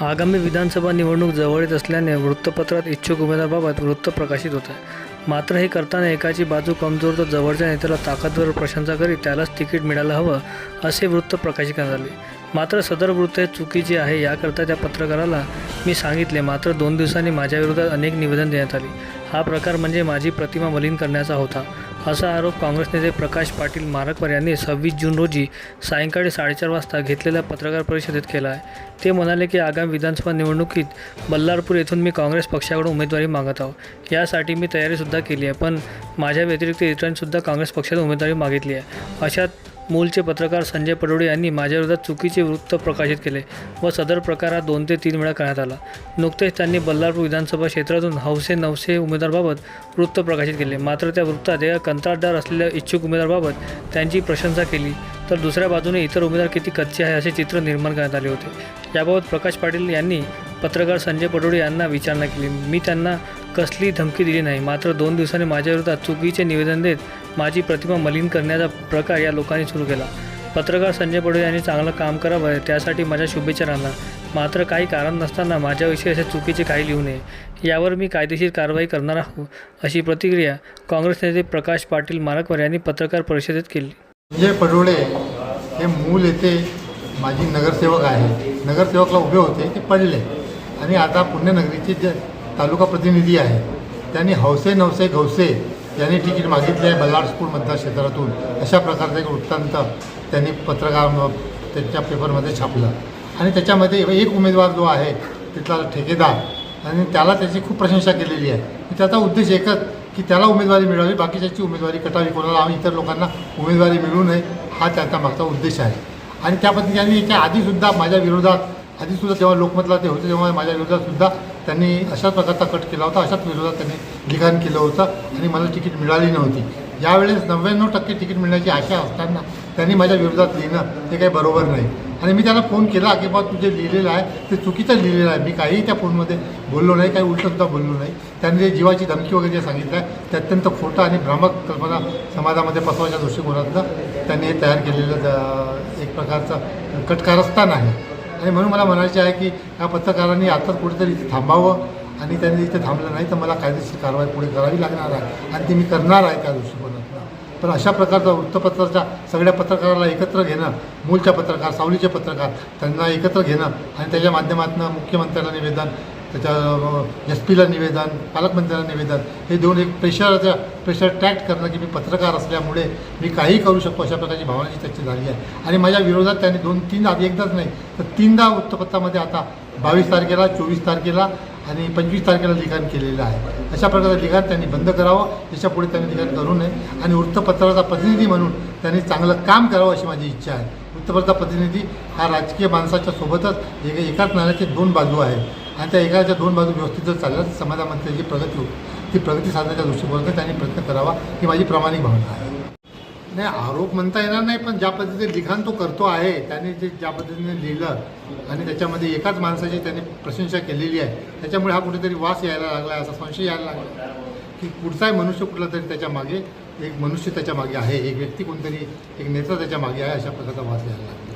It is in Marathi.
आगामी विधानसभा निवडणूक जवळ येत असल्याने वृत्तपत्रात इच्छुक उमेदवाराबाबत वृत्त प्रकाशित होत आहे. मात्र हे करताना एकाची बाजू कमजोर तर जवळच्या नेत्याला ताकदवर प्रशंसा करीत त्यालाच तिकीट मिळायला हवं असे वृत्त प्रकाशित करण्यात आले. मात्र सदर वृत्त हे चुकीचे आहे याकरता त्या पत्रकाराला मी सांगितले मात्र दोन दिवसांनी माझ्याविरोधात अनेक निवेदन देण्यात आली. हा प्रकार म्हणजे माझी प्रतिमा मलिन करण्याचा होता. असा आरोप काँग्रेस नेते प्रकाश पाटील मारकवर यांनी सव्वीस जून रोजी सायंकाळी साडेचार वाजता घेतलेल्या पत्रकार परिषदेत केला आहे. ते म्हणाले की आगामी विधानसभा निवडणुकीत बल्लारपूर येथून मी काँग्रेस पक्षाकडून उमेदवारी मागत आहो यासाठी मी तयारीसुद्धा केली आहे पण माझ्या व्यतिरिक्त इतरांनीसुद्धा काँग्रेस पक्षात उमेदवारी मागितली आहे. अशात मूलचे पत्रकार संजय पडोळे यांनी माझ्याविरोधात चुकीचे वृत्त प्रकाशित केले व सदर प्रकार हा दोन ते तीन वेळा करण्यात आला. नुकतेच त्यांनी बल्लारपूर विधानसभा क्षेत्रातून हौसे नवसे उमेदवाराबाबत वृत्त प्रकाशित केले. मात्र त्या वृत्तात एका कंत्राटदार असलेल्या इच्छुक उमेदवाराबाबत त्यांची प्रशंसा केली. तर दुसऱ्या बाजूने इतर उमेदवार किती कच्चे आहे असे चित्र निर्माण करण्यात आले होते. याबाबत प्रकाश पाटील यांनी पत्रकार संजय पडोळे यांना विचारणा केली. मी त्यांना कसली धमकी दिली नाही. मात्र दोन दिवसांनी माझ्याविरोधात चुकीचे निवेदन देत माझी प्रतिमा मलिन करण्याचा प्रकार या लोकांनी सुरू केला. पत्रकार संजय पडोळे यांनी चांगलं काम करावं त्यासाठी माझ्या शुभेच्छा राहणार. मात्र काही कारण नसताना माझ्याविषयी असे चुकीचे काही लिहू नये. यावर मी कायदेशीर कारवाई करणार आहो अशी प्रतिक्रिया काँग्रेस नेते प्रकाश पाटील मारकवर यांनी पत्रकार परिषदेत केली. संजय पडोळे हे मूल येथे माझी नगरसेवक आहे नगरसेवकला उभे होते ते पडले. आणि आता पुण्यनगरीचे जे तालुका प्रतिनिधी आहे. त्यांनी हौसे नवसे घौसे यांनी तिकीट मागितले आहे बल्लारपूर मतदारक्षेत्रातून. अशा प्रकारचं एक वृत्तांत त्यांनी पत्रकार त्यांच्या पेपरमध्ये छापलं. आणि त्याच्यामध्ये एक उमेदवार जो आहे तिथला ठेकेदार. आणि त्याला त्याची खूप प्रशंसा केलेली आहे. त्याचा उद्देश एकच की त्याला उमेदवारी मिळावी बाकीच्याची उमेदवारी कटावी. कोणाला आम्ही इतर लोकांना उमेदवारी मिळू नये हा त्याचा मागचा उद्देश आहे. आणि त्या पद्धतीने याच्या आधीसुद्धा माझ्या विरोधात आधीसुद्धा जेव्हा लोकमतला ते होते तेव्हा माझ्या विरोधातसुद्धा त्यांनी अशाच प्रकारचा कट केला होता अशाच विरोधात त्यांनी लिखाण केलं होतं आणि मला तिकीट मिळाली नव्हती. यावेळेस नव्याण्णव टक्के तिकीट मिळण्याची आशा असताना त्यांनी माझ्या विरोधात लिहिणं ते काही बरोबर नाही. आणि मी त्याला फोन केला की बा तू जे लिहिलेलं आहे ते चुकीचं लिहिलेलं आहे. मी काहीही त्या फोनमध्ये बोललो नाही काही उलटंसुद्धा बोललो नाही. त्यांनी जे जीवाची धमकी वगैरे जे सांगितलं आहे ते अत्यंत खोटं आणि भ्रामक कल्पना समाजामध्ये पसवायच्या दृष्टिकोनातनं त्यांनी हे तयार केलेलं एक प्रकारचं कटकारस्थान आहे. आणि म्हणून मला म्हणायचे आहे की या पत्रकारांनी आताच कुठेतरी इथे थांबावं आणि त्यांनी इथे थांबलं नाही तर मला कायदेशीर कारवाई पुढे करावी लागणार आहे. आणि ती मी करणार आहे त्या दृष्टिकोनातून. पण अशा प्रकारचा वृत्तपत्राच्या सगळ्या पत्रकाराला एकत्र घेणं मूलच्या पत्रकार सावलीचे पत्रकार त्यांना एकत्र घेणं आणि त्याच्या माध्यमातून मुख्यमंत्र्यांना निवेदन त्याच्या एस पीला निवेदन पालकमंत्र्यांना निवेदन हे देऊन एक प्रेशरचा प्रेशर ट्रॅक्ट करणं की मी पत्रकार असल्यामुळे मी काही करू शकतो अशा प्रकारची भावनाची त्याची झाली आहे. आणि माझ्या विरोधात त्यांनी दोन तीन आधी एकदाच नाही तर तीनदा वृत्तपत्रामध्ये आता बावीस तारखेला चोवीस तारखेला आणि पंचवीस तारखेला लिखाण केलेलं आहे. अशा प्रकारचं लिखाण त्यांनी बंद करावं याच्यापुढे त्यांनी लिखाण करू नये. आणि वृत्तपत्राचा प्रतिनिधी म्हणून त्यांनी चांगलं काम करावं अशी माझी इच्छा आहे. वृत्तपत्राचा प्रतिनिधी हा राजकीय माणसाच्या सोबतच एक एकाच नाण्याचे दोन बाजू आहेत. आणि त्या एकाच्या दोन बाजू व्यवस्थित जर चालल्या तर समाजामध्ये जी प्रगती होती ती प्रगती साधण्याच्या दृष्टिकोनातून त्यांनी प्रयत्न करावा ही माझी प्रामाणिक भावना आहे. नाही आरोप म्हणता येणार नाही पण ज्या पद्धतीने लिखाण तो करतो आहे त्याने जे ज्या पद्धतीने लिहिलं आणि त्याच्यामध्ये एकाच माणसाची त्याने प्रशंसा केलेली आहे त्याच्यामुळे हा कुठेतरी वास यायला लागला आहे असा संशय यायला लागला की पुढचाही मनुष्य कुठला तरी त्याच्यामागे एक मनुष्य त्याच्यामागे आहे एक व्यक्ती कोणतरी एक नेता त्याच्यामागे आहे अशा प्रकारचा वास यायला लागला